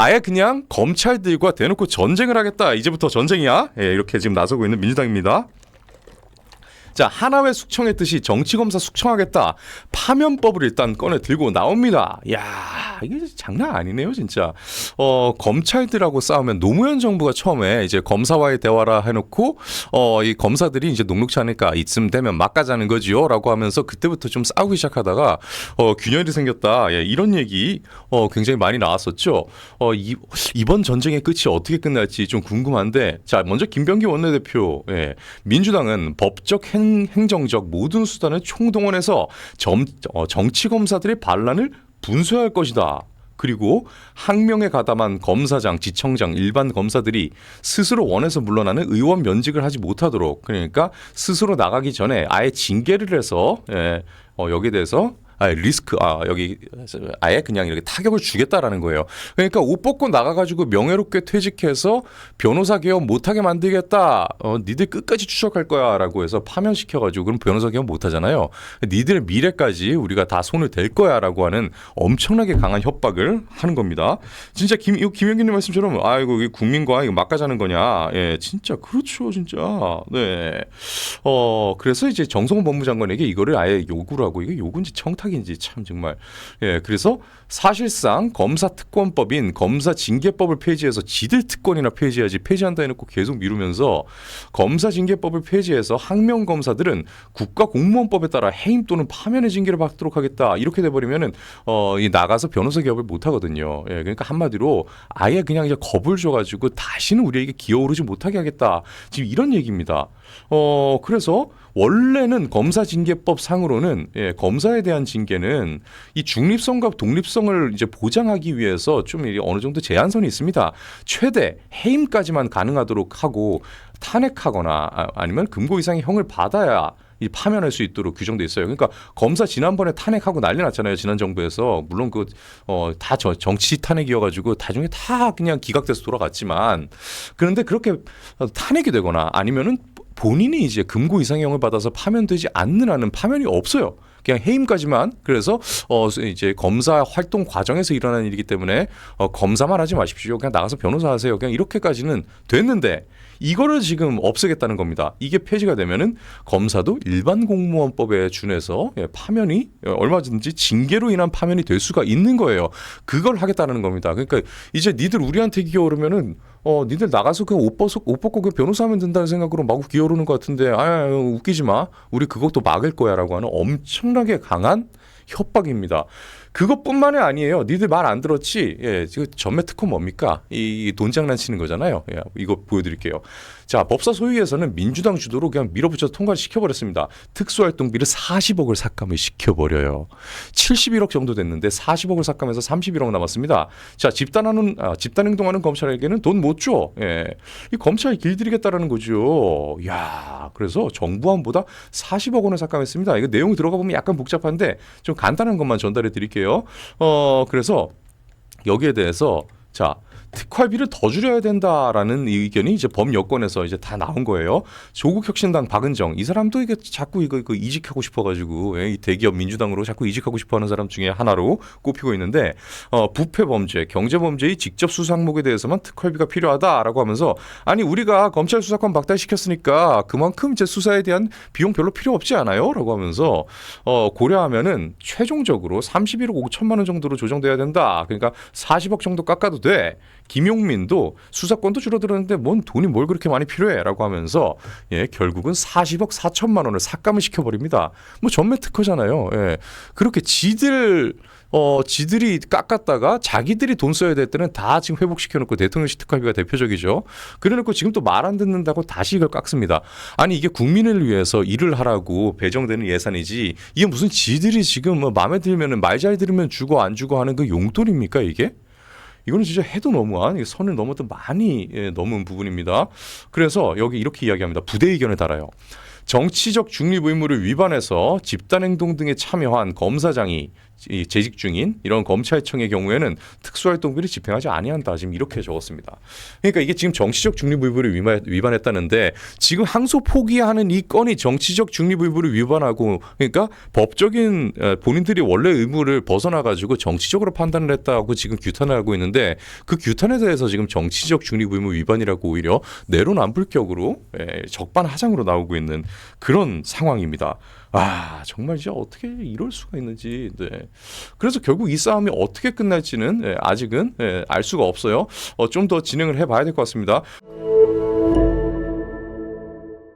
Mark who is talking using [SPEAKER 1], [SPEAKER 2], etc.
[SPEAKER 1] 아예 그냥 검찰들과 대놓고 전쟁을 하겠다. 이제부터 전쟁이야. 예, 이렇게 지금 나서고 있는 민주당입니다. 자 하나회 숙청했듯이 정치검사 숙청하겠다 파면법을 일단 꺼내 들고 나옵니다. 야 이게 장난 아니네요 진짜. 어 검찰들하고 싸우면 노무현 정부가 처음에 이제 검사와의 대화라 해놓고 어 이 검사들이 이제 녹록치 않으니까 이쯤 되면 막가자는 거지요라고 하면서 그때부터 좀 싸우기 시작하다가 어 균열이 생겼다 예, 이런 얘기 어 굉장히 많이 나왔었죠. 어 이, 이번 전쟁의 끝이 어떻게 끝날지 좀 궁금한데 자 먼저 김병기 원내대표 예, 민주당은 법적 행 행정적 모든 수단을 총동원해서 점, 어, 정치 검사들의 반란을 분쇄할 것이다. 그리고 항명에 가담한 검사장, 지청장, 일반 검사들이 스스로 원해서 물러나는 의원 면직을 하지 못하도록 그러니까 스스로 나가기 전에 아예 징계를 해서 예, 어, 여기에 대해서 아, 리스크, 아, 여기, 아예 그냥 이렇게 타격을 주겠다라는 거예요. 그러니까 옷 벗고 나가가지고 명예롭게 퇴직해서 변호사 개업 못하게 만들겠다. 어, 니들 끝까지 추적할 거야. 라고 해서 파면시켜가지고 그럼 변호사 개업 못하잖아요. 니들의 미래까지 우리가 다 손을 댈 거야. 라고 하는 엄청나게 강한 협박을 하는 겁니다. 진짜 김, 이거 김영기님 말씀처럼, 아이고, 이게 국민과 이거 막가자는 거냐. 예, 진짜, 그렇죠. 진짜. 네. 어, 그래서 이제 정성호 법무장관에게 이거를 아예 요구를 하고, 이게 요구인지 청탁 인지 참 정말. 예 그래서 사실상 검사 특권법인 검사 징계법을 폐지해서 지들 특권이나 폐지해야지 폐지한다 해놓고 계속 미루면서 검사 징계법을 폐지해서 항명 검사들은 국가 공무원법에 따라 해임 또는 파면의 징계를 받도록 하겠다. 이렇게 돼버리면은 어이 나가서 변호사 개업을 못 하거든요. 예 그러니까 한마디로 아예 그냥 이제 겁을 줘가지고 다시는 우리에게 기어오르지 못하게 하겠다. 지금 이런 얘기입니다. 어 그래서 원래는 검사 징계법 상으로는 예, 검사에 대한 징계는 이 중립성과 독립성을 이제 보장하기 위해서 좀 어느 정도 제한선이 있습니다. 최대 해임까지만 가능하도록 하고 탄핵하거나 아, 아니면 금고 이상의 형을 받아야 이 파면할 수 있도록 규정돼 있어요. 그러니까 검사 지난번에 탄핵하고 난리 났잖아요. 지난 정부에서 물론 그어다 정치 탄핵이어가지고 나중에 다 그냥 기각돼서 돌아갔지만 그런데 그렇게 탄핵이 되거나 아니면은 본인이 이제 금고 이상형을 받아서 파면되지 않는 한은 파면이 없어요. 그냥 해임까지만 그래서 어 이제 검사 활동 과정에서 일어나는 일이기 때문에 어 검사만 하지 마십시오. 그냥 나가서 변호사 하세요. 그냥 이렇게까지는 됐는데 이거를 지금 없애겠다는 겁니다. 이게 폐지가 되면은 검사도 일반 공무원법에 준해서 예, 파면이 얼마든지 징계로 인한 파면이 될 수가 있는 거예요. 그걸 하겠다는 겁니다. 그러니까 이제 니들 우리한테 기어오르면은 어 니들 나가서 그냥 옷 벗고 옷 벗고 그 변호사 하면 된다는 생각으로 마구 기어오르는 것 같은데 아 웃기지 마. 우리 그것도 막을 거야라고 하는 엄청나게 강한 협박입니다. 그것뿐만이 아니에요. 니들 말 안 들었지? 예, 지금 전매 특허 뭡니까? 이돈 장난치는 거잖아요. 예, 이거 보여드릴게요. 자, 법사 소위에서는 민주당 주도로 그냥 밀어붙여서 통과를 시켜버렸습니다. 특수활동비를 40억을 삭감을 시켜버려요. 71억 정도 됐는데 40억을 삭감해서 31억 남았습니다. 자, 집단하는 아, 집단 행동하는 검찰에게는 돈 못 줘. 예, 이 검찰이 길들이겠다라는 거죠. 야, 그래서 정부안보다 40억 원을 삭감했습니다. 이거 내용 들어가 보면 약간 복잡한데 좀 간단한 것만 전달해 드릴게요. 어, 그래서 여기에 대해서 자. 특활비를 더 줄여야 된다라는 의견이 이제 범여권에서 이제 다 나온 거예요. 조국 혁신당 박은정 이 사람도 이게 자꾸 이거, 이거 이직하고 싶어가지고 예, 이 대기업 민주당으로 자꾸 이직하고 싶어하는 사람 중에 하나로 꼽히고 있는데 어, 부패 범죄, 경제 범죄의 직접 수사 항목에 대해서만 특활비가 필요하다라고 하면서 아니 우리가 검찰 수사권 박탈시켰으니까 그만큼 제 수사에 대한 비용 별로 필요 없지 않아요?라고 하면서 어, 고려하면은 최종적으로 31억 5천만 원 정도로 조정돼야 된다. 그러니까 40억 정도 깎아도 돼. 김용민도 수사권도 줄어들었는데 뭔 돈이 뭘 그렇게 많이 필요해라고 하면서 예, 결국은 40억 4천만 원을 삭감을 시켜버립니다. 뭐 전매 특허잖아요. 예. 그렇게 지들 어, 지들이 깎았다가 자기들이 돈 써야 될 때는 다 지금 회복시켜놓고 대통령실 특활비가 대표적이죠. 그래놓고 지금 또 말 안 듣는다고 다시 이걸 깎습니다. 아니 이게 국민을 위해서 일을 하라고 배정되는 예산이지 이게 무슨 지들이 지금 뭐 마음에 들면은 말 잘 들으면 주고 안 주고 하는 그 용돈입니까 이게? 이거는 진짜 해도 너무한 선을 넘었던 많이 예, 넘은 부분입니다. 그래서 여기 이렇게 이야기합니다. 부대 의견을 달아요. 정치적 중립 의무를 위반해서 집단 행동 등에 참여한 검사장이 이 재직 중인 이런 검찰청의 경우에는 특수활동비를 집행하지 아니한다. 지금 이렇게 적었습니다. 그러니까 이게 지금 정치적 중립의무를 위반- 위반했다는데 지금 항소 포기하는 이 건이 정치적 중립의무를 위반하고 그러니까 법적인 어, 본인들이 원래 의무를 벗어나 가지고 정치적으로 판단을 했다고 지금 규탄을 하고 있는데 그 규탄에 대해서 지금 정치적 중립의무 위반이라고 오히려 내로남불격으로 예, 적반하장으로 나오고 있는 그런 상황입니다. 아 정말 진짜 어떻게 이럴 수가 있는지 네. 그래서 결국 이 싸움이 어떻게 끝날지는 예, 아직은 예, 알 수가 없어요. 어, 좀더 진행을 해봐야 될 것 같습니다.